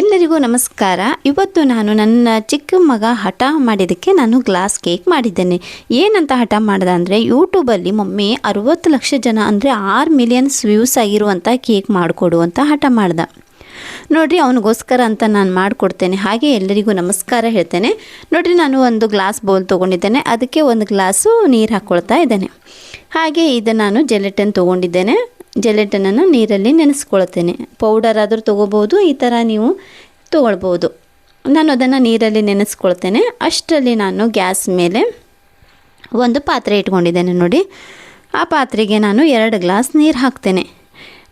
ಎಲ್ಲರಿಗೂ ನಮಸ್ಕಾರ. ಇವತ್ತು ನಾನು ನನ್ನ ಚಿಕ್ಕ ಮಗ ಹಠ ಮಾಡಿದ್ದಕ್ಕೆ ನಾನು ಗ್ಲಾಸ್ ಕೇಕ್ ಮಾಡಿದ್ದೇನೆ. ಏನಂತ ಹಠ ಮಾಡ್ದೆ ಅಂದರೆ ಯೂಟ್ಯೂಬಲ್ಲಿ ಮೊಮ್ಮೆ ಅರುವತ್ತು ಲಕ್ಷ ಜನ ಅಂದರೆ ಆರು ಮಿಲಿಯನ್ಸ್ ವ್ಯೂಸ್ ಆಗಿರುವಂಥ ಕೇಕ್ ಮಾಡಿಕೊಡು ಅಂತ ಹಠ ಮಾಡ್ದೆ. ನೋಡಿರಿ, ಅವನಿಗೋಸ್ಕರ ಅಂತ ನಾನು ಮಾಡಿಕೊಡ್ತೇನೆ. ಹಾಗೆ ಎಲ್ಲರಿಗೂ ನಮಸ್ಕಾರ ಹೇಳ್ತೇನೆ. ನೋಡಿರಿ, ನಾನು ಒಂದು ಗ್ಲಾಸ್ ಬೌಲ್ ತೊಗೊಂಡಿದ್ದೇನೆ. ಅದಕ್ಕೆ ಒಂದು ಗ್ಲಾಸು ನೀರು ಹಾಕ್ಕೊಳ್ತಾ ಇದ್ದೇನೆ. ಹಾಗೆ ಇದು ನಾನು ಜೆಲೆಟನ್ ತೊಗೊಂಡಿದ್ದೇನೆ. ಜೆಲೆಟನನ್ನು ನೀರಲ್ಲಿ ನೆನೆಸ್ಕೊಳ್ತೇನೆ. ಪೌಡರ್ ಆದರೂ ತೊಗೋಬೋದು ಈ ಥರ ನೀವು ತೊಗೊಳ್ಬೋದು ನಾನು ಅದನ್ನು ನೀರಲ್ಲಿ ನೆನೆಸ್ಕೊಳ್ತೇನೆ. ಅಷ್ಟರಲ್ಲಿ ನಾನು ಗ್ಯಾಸ್ ಮೇಲೆ ಒಂದು ಪಾತ್ರೆ ಇಟ್ಕೊಂಡಿದ್ದೇನೆ ನೋಡಿ. ಆ ಪಾತ್ರೆಗೆ ನಾನು ಎರಡು ಗ್ಲಾಸ್ ನೀರು ಹಾಕ್ತೇನೆ.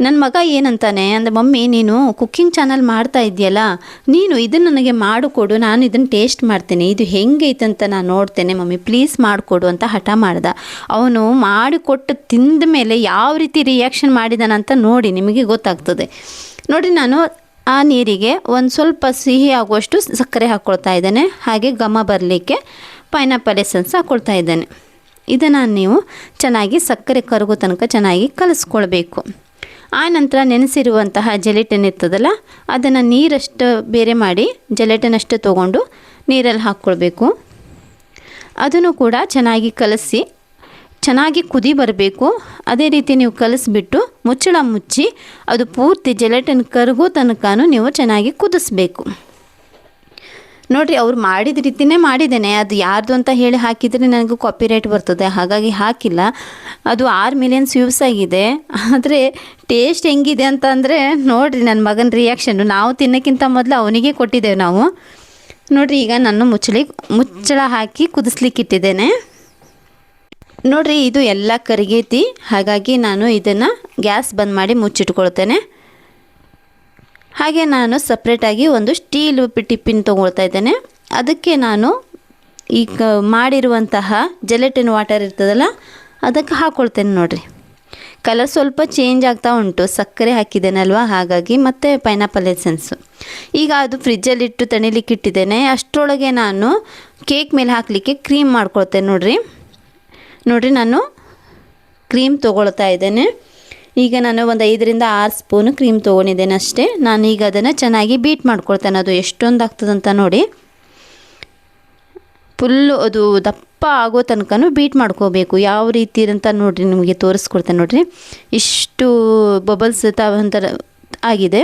ನನ್ನ ಮಗ ಏನಂತಾನೆ? ಅಂದರೆ ಮಮ್ಮಿ, ನೀನು ಕುಕ್ಕಿಂಗ್ ಚಾನಲ್ ಮಾಡ್ತಾ ಇದೆಯಲ್ಲ ನೀನು ಇದನ್ನು ನನಗೆ ಮಾಡಿಕೊಡು ನಾನು ಇದನ್ನು ಟೇಸ್ಟ್ ಮಾಡ್ತೇನೆ. ಇದು ಹೆಂಗೈತೆ ಅಂತ ನಾನು ನೋಡ್ತೇನೆ ಮಮ್ಮಿ. ಪ್ಲೀಸ್ ಮಾಡಿಕೊಡು ಅಂತ ಹಠ ಮಾಡ್ದ. ಅವನು ಮಾಡಿಕೊಟ್ಟು ತಿಂದ ಮೇಲೆ ಯಾವ ರೀತಿ ರಿಯಾಕ್ಷನ್ ಮಾಡಿದಾನಂತ ನೋಡಿ ನಿಮಗೆ ಗೊತ್ತಾಗ್ತದೆ. ನೋಡಿ ನಾನು ಆ ನೀರಿಗೆ ಒಂದು ಸ್ವಲ್ಪ ಸಿಹಿ ಆಗುವಷ್ಟು ಸಕ್ಕರೆ ಹಾಕ್ಕೊಳ್ತಾ ಇದ್ದೇನೆ. ಹಾಗೆ ಘಮ ಬರಲಿಕ್ಕೆ ಪೈನಾಪಲ್ ಎಸೆನ್ಸ್ ಹಾಕ್ಕೊಳ್ತಾ ಇದ್ದೇನೆ. ಇದನ್ನು ನೀವು ಚೆನ್ನಾಗಿ ಸಕ್ಕರೆ ಕರಗೋ ತನಕ ಚೆನ್ನಾಗಿ ಕಲಿಸ್ಕೊಳ್ಬೇಕು. ಆ ನಂತರ ನೆನೆಸಿರುವಂತಹ ಜೆಲೆಟನ್ ಇರ್ತದಲ್ಲ, ಅದನ್ನು ನೀರಷ್ಟು ಬೇರೆ ಮಾಡಿ ಜೆಲೆಟನಷ್ಟು ತೊಗೊಂಡು ನೀರಲ್ಲಿ ಹಾಕ್ಕೊಳ್ಬೇಕು. ಅದನ್ನು ಕೂಡ ಚೆನ್ನಾಗಿ ಕಲಸಿ, ಚೆನ್ನಾಗಿ ಕುದಿ ಬರಬೇಕು. ಅದೇ ರೀತಿ ನೀವು ಕಲಸಿಬಿಟ್ಟು ಮುಚ್ಚಳ ಮುಚ್ಚಿ ಅದು ಪೂರ್ತಿ ಜೆಲೆಟನ್ ಕರಗೋ ತನಕ ನೀವು ಚೆನ್ನಾಗಿ ಕುದಿಸ್ಬೇಕು. ನೋಡಿರಿ, ಅವ್ರು ಮಾಡಿದ ರೀತಿಯೇ ಮಾಡಿದ್ದೇನೆ. ಅದು ಯಾರ್ದು ಅಂತ ಹೇಳಿ ಹಾಕಿದರೆ ನನಗೆ ಕಾಪಿರೈಟ್ ಬರ್ತದೆ. ಹಾಗಾಗಿ ಹಾಕಿಲ್ಲ. ಅದು ಆರು ಮಿಲಿಯನ್ಸ್ ವ್ಯೂಸ್ ಆಗಿದೆ. ಆದರೆ ಟೇಸ್ಟ್ ಹೆಂಗಿದೆ ಅಂತ ಅಂದರೆ, ನೋಡಿರಿ ನನ್ನ ಮಗನ ರಿಯಾಕ್ಷನ್ನು ನಾವು ತಿನ್ನೋಕ್ಕಿಂತ ಮೊದಲು ಅವನಿಗೆ ಕೊಟ್ಟಿದ್ದೇವೆ ನಾವು. ನೋಡಿರಿ, ಈಗ ನಾನು ಮುಚ್ಚಳಿ, ಮುಚ್ಚಳ ಹಾಕಿ ಕುದಿಸ್ಲಿಕ್ಕೆ ಇಟ್ಟಿದ್ದೇನೆ. ನೋಡಿರಿ, ಇದು ಎಲ್ಲ ಕರಿಗೈತಿ. ಹಾಗಾಗಿ ನಾನು ಇದನ್ನು ಗ್ಯಾಸ್ ಬಂದ್ ಮಾಡಿ ಮುಚ್ಚಿಟ್ಕೊಳ್ತೇನೆ. ಹಾಗೆ ನಾನು ಸಪ್ರೇಟಾಗಿ ಒಂದು ಸ್ಟೀಲ್ ಟಿಫಿನ್ ತೊಗೊಳ್ತಾ ಇದ್ದೇನೆ. ಅದಕ್ಕೆ ನಾನು ಈಗ ಮಾಡಿರುವಂತಹ ಜೆಲೆಟಿನ್ ವಾಟರ್ ಇರ್ತದಲ್ಲ, ಅದಕ್ಕೆ ಹಾಕ್ಕೊಳ್ತೇನೆ ನೋಡಿರಿ. ಕಲರ್ ಸ್ವಲ್ಪ ಚೇಂಜ್ ಆಗ್ತಾ ಉಂಟು, ಸಕ್ಕರೆ ಹಾಕಿದ್ದೇನಲ್ವ? ಹಾಗಾಗಿ ಮತ್ತು ಪೈನಾಪಲ್ ಎಸೆನ್ಸು ಈಗ ಅದು ಫ್ರಿಜ್ಜಲ್ಲಿಟ್ಟು ತಣಿಲಿಕ್ಕೆ ಇಟ್ಟಿದ್ದೇನೆ. ಅಷ್ಟರೊಳಗೆ ನಾನು ಕೇಕ್ ಮೇಲೆ ಹಾಕಲಿಕ್ಕೆ ಕ್ರೀಮ್ ಮಾಡ್ಕೊಳ್ತೇನೆ ನೋಡಿರಿ. ನೋಡಿರಿ ನಾನು ಕ್ರೀಮ್ ತೊಗೊಳ್ತಾ ಇದ್ದೇನೆ. ಈಗ ನಾನು ಒಂದು ಐದರಿಂದ ಆರು ಸ್ಪೂನು ಕ್ರೀಮ್ ತೊಗೊಂಡಿದ್ದೇನೆ ಅಷ್ಟೇ ನಾನು ಈಗ ಅದನ್ನು ಚೆನ್ನಾಗಿ ಬೀಟ್ ಮಾಡ್ಕೊಳ್ತೇನೆ. ಅದು ಎಷ್ಟೊಂದು ಆಗ್ತದಂತ ನೋಡಿ. ಫುಲ್ಲು ಅದು ದಪ್ಪ ಆಗೋ ತನಕನೂ ಬೀಟ್ ಮಾಡ್ಕೋಬೇಕು. ಯಾವ ರೀತಿ ಅಂತ ನೋಡಿರಿ, ನಿಮಗೆ ತೋರಿಸ್ಕೊಡ್ತೇನೆ ನೋಡಿರಿ. ಇಷ್ಟು ಬಬಲ್ಸ್ ತಾವಂತರ ಆಗಿದೆ.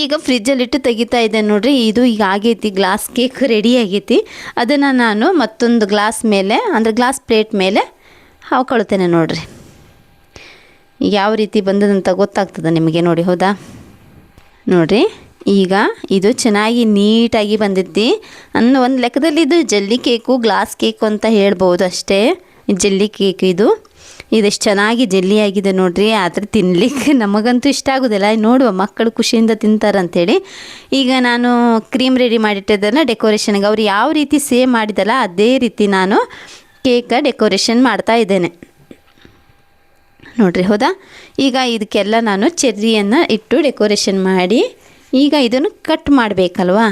ಈಗ ಫ್ರಿಜ್ಜಲ್ಲಿಟ್ಟು ತೆಗಿತಾ ಇದ್ದೆ ನೋಡಿರಿ. ಇದು ಈಗ ಆಗೈತಿ ಗ್ಲಾಸ್ ಕೇಕ್ ರೆಡಿ ಆಗೈತಿ. ಅದನ್ನು ನಾನು ಮತ್ತೊಂದು ಗ್ಲಾಸ್ ಮೇಲೆ, ಅಂದರೆ ಗ್ಲಾಸ್ ಪ್ಲೇಟ್ ಮೇಲೆ ಹಾಕೊಳ್ತೇನೆ ನೋಡಿರಿ. ಯಾವ ರೀತಿ ಬಂದದಂತ ಗೊತ್ತಾಗ್ತದೆ ನಿಮಗೆ ನೋಡಿ, ಹೌದಾ? ನೋಡಿರಿ, ಈಗ ಇದು ಚೆನ್ನಾಗಿ ನೀಟಾಗಿ ಬಂದಿದ್ದಿ ಅನ್ನ ಒಂದು ಲೆಕ್ಕದಲ್ಲಿ ಇದು ಜಲ್ಲಿ ಕೇಕು, ಗ್ಲಾಸ್ ಕೇಕು ಅಂತ ಹೇಳ್ಬೋದು ಅಷ್ಟೇ. ಜಲ್ಲಿ ಕೇಕ್ ಇದು. ಇದೆಷ್ಟು ಚೆನ್ನಾಗಿ ಜಲ್ಲಿ ಆಗಿದೆ ನೋಡ್ರಿ. ಆದರೆ ತಿನ್ಲಿಕ್ಕೆ ನಮಗಂತೂ ಇಷ್ಟ ಆಗೋದಿಲ್ಲ. ನೋಡುವ ಮಕ್ಕಳು ಖುಷಿಯಿಂದ ತಿಂತಾರಂತೇಳಿ. ಈಗ ನಾನು ಕ್ರೀಮ್ ರೆಡಿ ಮಾಡಿಟ್ಟಿದ್ದನ್ನು ಡೆಕೋರೇಷನ್ಗೆ. ಅವ್ರು ಯಾವ ರೀತಿ ಸೇವ್ ಮಾಡಿದಲ್ಲ, ಅದೇ ರೀತಿ ನಾನು ಕೇಕ ಡೆಕೋರೇಷನ್ ಮಾಡ್ತಾ ಇದ್ದೇನೆ. ನೋಡ್ರಿ, ಹೌದಾ? ಈಗ ಇದಕ್ಕೆಲ್ಲ ನಾನು ಚೆರ್ರಿಯನ್ನು ಇಟ್ಟು ಡೆಕೋರೇಷನ್ ಮಾಡಿ, ಈಗ ಇದನ್ನು ಕಟ್ ಮಾಡಬೇಕಲ್ವಾ?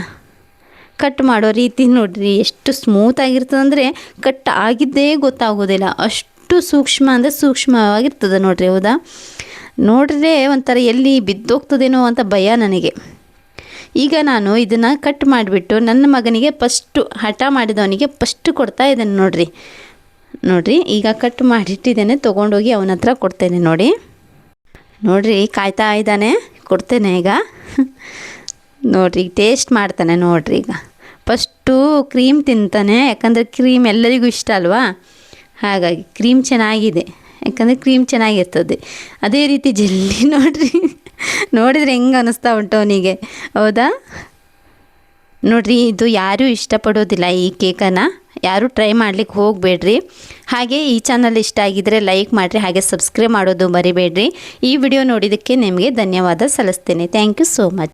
ಕಟ್ ಮಾಡೋ ರೀತಿ ನೋಡಿರಿ, ಎಷ್ಟು ಸ್ಮೂತ್ ಆಗಿರ್ತದೆ ಅಂದರೆ ಕಟ್ ಆಗಿದ್ದೇ ಗೊತ್ತಾಗೋದಿಲ್ಲ. ಅಷ್ಟು ಸೂಕ್ಷ್ಮ ಅಂದರೆ ಸೂಕ್ಷ್ಮವಾಗಿರ್ತದೆ ನೋಡಿರಿ, ಹೌದಾ? ನೋಡ್ರೆ ಒಂಥರ ಎಲ್ಲಿ ಬಿದ್ದೋಗ್ತದೇನೋ ಅಂತ ಭಯ ನನಗೆ. ಈಗ ನಾನು ಇದನ್ನು ಕಟ್ ಮಾಡಿಬಿಟ್ಟು ನನ್ನ ಮಗನಿಗೆ ಫಸ್ಟು ಹಠ ಮಾಡಿದವನಿಗೆ ಫಸ್ಟ್ ಕೊಡ್ತಾ ಇದ್ದೇನೆ ನೋಡ್ರಿ. ನೋಡಿರಿ, ಈಗ ಕಟ್ ಮಾಡಿಟ್ಟಿದ್ದೇನೆ, ತೊಗೊಂಡೋಗಿ ಅವನ ಹತ್ರ ಕೊಡ್ತೇನೆ ನೋಡಿ. ನೋಡಿರಿ, ಕಾಯ್ತಾ ಇದ್ದಾನೆ, ಕೊಡ್ತೇನೆ ಈಗ. ನೋಡಿರಿ ಟೇಸ್ಟ್ ಮಾಡ್ತಾನೆ ನೋಡಿರಿ ಈಗ. ಫಸ್ಟು ಕ್ರೀಮ್ ತಿಂತಾನೆ, ಯಾಕಂದರೆ ಕ್ರೀಮ್ ಎಲ್ಲರಿಗೂ ಇಷ್ಟ ಅಲ್ವಾ? ಹಾಗಾಗಿ ಕ್ರೀಮ್ ಚೆನ್ನಾಗಿದೆ, ಯಾಕಂದರೆ ಕ್ರೀಮ್ ಚೆನ್ನಾಗಿರ್ತದೆ. ಅದೇ ರೀತಿ ಜಲ್ಲಿ ನೋಡಿರಿ. ನೋಡಿದರೆ ಹೆಂಗೆ ಅನ್ನಿಸ್ತಾ ಉಂಟು ಅವನಿಗೆ. ಹೌದಾ? ನೋಡಿರಿ, ಇದು ಯಾರೂ ಇಷ್ಟಪಡೋದಿಲ್ಲ ಈ ಕೇಕನ್ನು. ಯಾರೂ ಟ್ರೈ ಮಾಡ್ಲಿಕ್ಕೆ ಹೋಗಬೇಡ್ರಿ. ಹಾಗೆ ಈ ಚಾನಲ್ ಇಷ್ಟ ಆಗಿದ್ರೆ ಲೈಕ್ ಮಾಡಿರಿ, ಹಾಗೆ ಸಬ್ಸ್ಕ್ರೈಬ್ ಮಾಡೋದು ಮರಿಬೇಡ್ರಿ. ಈ ವಿಡಿಯೋ ನೋಡಿದ್ದಕ್ಕೆ ನಿಮಗೆ ಧನ್ಯವಾದ ಸಲ್ಲಿಸ್ತೇನೆ. Thank you so much